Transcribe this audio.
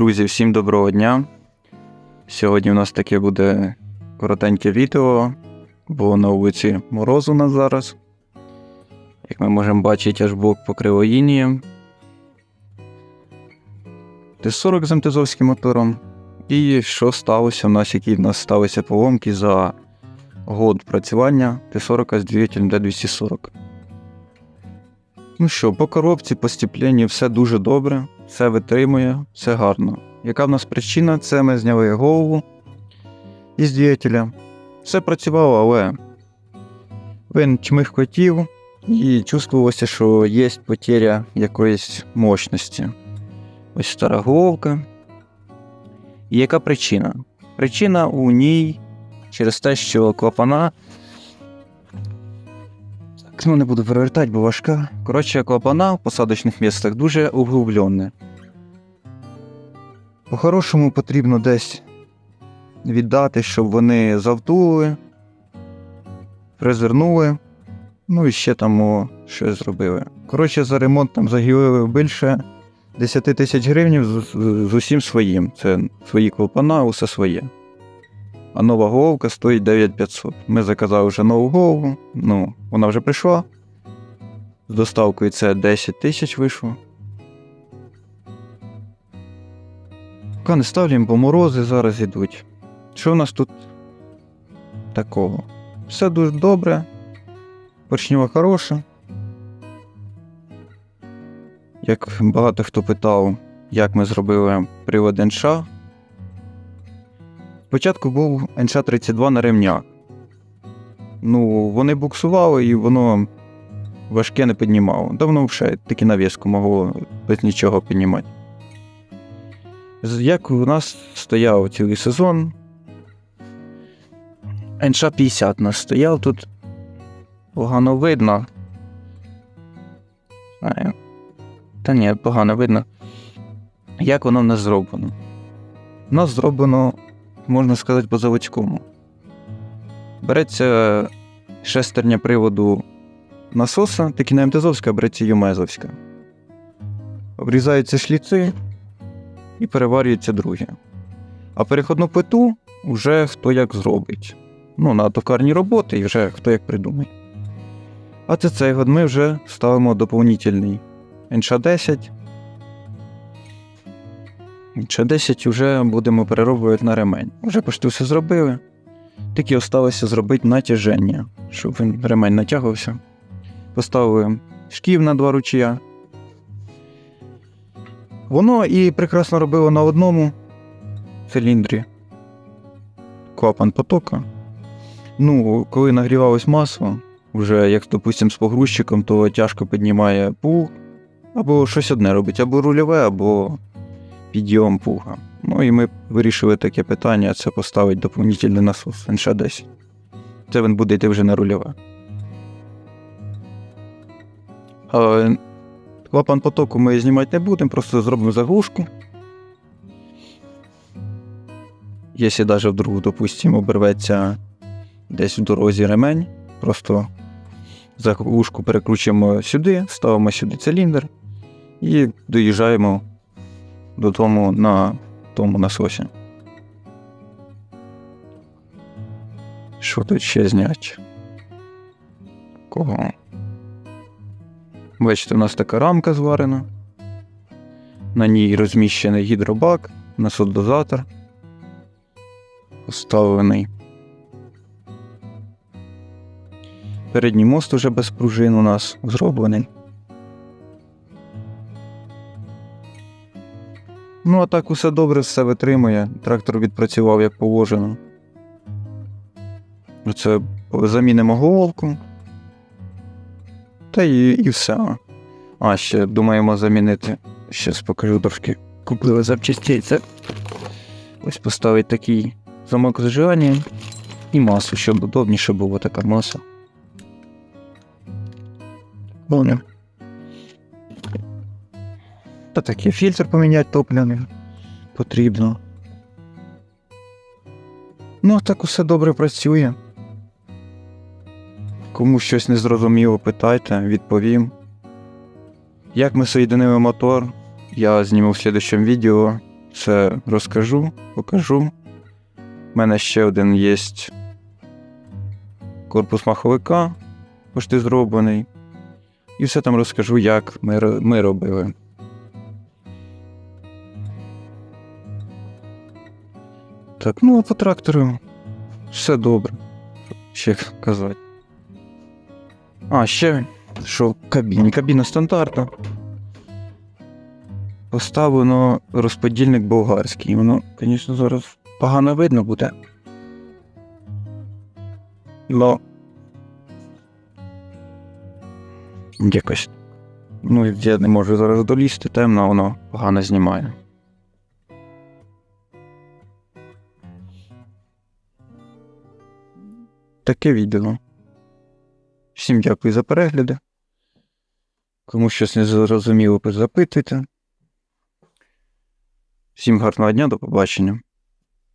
Друзі, всім доброго дня. Сьогодні у нас таке буде коротеньке відео, бо на вулиці мороз у нас зараз. Як ми можемо бачити, аж бок покрило інієм. Т-40 з МТЗовським мотором. І що сталося в нас, які в нас сталися поломки за год працювання Т-40 з двигателем Д240. Ну що, по коробці, по стіпленню все дуже добре, все витримує, все гарно. Яка в нас причина? Це ми зняли голову із двигателя. Все працювало, але він чмих котів і чувствувалося, що є потеря якоїсь мощності. Ось стара головка. І яка причина? Причина у ній через те, що клапана так, не буду перевертати, бо важка. Коротше, клапана в посадочних містах дуже углублені. По-хорошому потрібно десь віддати, щоб вони завтули, призирнули, ну і ще там щось зробили. Коротше, за ремонт там загілили більше 10 тисяч гривень з, з, з усім своїм. Це свої клапана, усе своє. А нова головка стоїть 9500. Ми заказали вже нову голову. Ну, вона вже прийшла. З доставкою це 10 тисяч вийшло. Поки не ставлюємо, бо морози зараз йдуть. Що в нас тут такого? Все дуже добре. Поршнева хороша. Як багато хто питав, як ми зробили привод НШ, Спочатку був НШ-32 на ремнях. Ну, вони буксували і воно важке не піднімало. Давно вже таки навіску могло без нічого піднімати. Як у нас стояв цілий сезон, НШ-50 нас стояв тут. Погано видно. Знаю. Та ні, погано видно. Як воно в нас зроблено? У нас зроблено можна сказати, по заводському. Береться шестерня приводу насоса, таки не МТЗовська, а береться Юмезовська. Обрізаються шліци і переварюється друге. А переходну плиту вже хто як зробить. Ну, на токарні роботи і вже хто як придумає. А це цей год ми вже ставимо доповнительний НШ-10 Ще 10 вже будемо перероблювати на ремень. Вже почти все зробили. Тільки осталося зробити натяження, щоб він ремень натягувався. Поставили шків на два ручія. Воно і прекрасно робило на одному циліндрі клапан потока. Ну, коли нагрівалось масло, вже як, допустимо, з погрузчиком, то тяжко піднімає пул, або щось одне робить, або рульове, або підйом пуга. Ну і ми вирішили таке питання: це поставити доповнительний насос НШ-10. Це він буде йти вже на рульове. Клапан потоку ми знімати не будемо, просто зробимо заглушку. Якщо навіть вдруг, допустимо, оберветься десь в дорозі ремень, просто заглушку перекручуємо сюди, ставимо сюди циліндр і доїжджаємо додому на тому насосі. Що тут ще зняти? Кого? Бачите, у нас така рамка зварена. На ній розміщений гідробак, насос-дозатор. Поставлений. Передній мост уже без пружин у нас зроблений. Ну, а так усе добре, все витримує. Трактор відпрацював як положено. Оце замінимо головку. Та і, і все. А, ще думаємо замінити. Щас покажу трошки. Купили запчастей. Це ось поставить такий замок зажигання і масу, щоб удобніше було така маса. Понял. Та таке фільтр поміняти топливний потрібно. Ну, так усе добре працює. Кому щось не зрозуміло, питайте, відповім. Як ми соєдинили мотор, я зніму в слідчому відео. Це розкажу, покажу. У мене ще один є корпус маховика, пошти зроблений. І все там розкажу, як ми, ми робили. Так, ну а по трактору все добре. Ще казати. А, ще що в кабіні. Кабіна стандартна. Поставлено розподільник болгарський. Воно, звісно, зараз погано видно буде. Но. Якось. Ну, я не можу зараз долізти, темно, воно погано знімає. Таке відео. Всім дякую за перегляди. Кому щось не зрозуміло, запитуйте. Всім гарного дня, до побачення.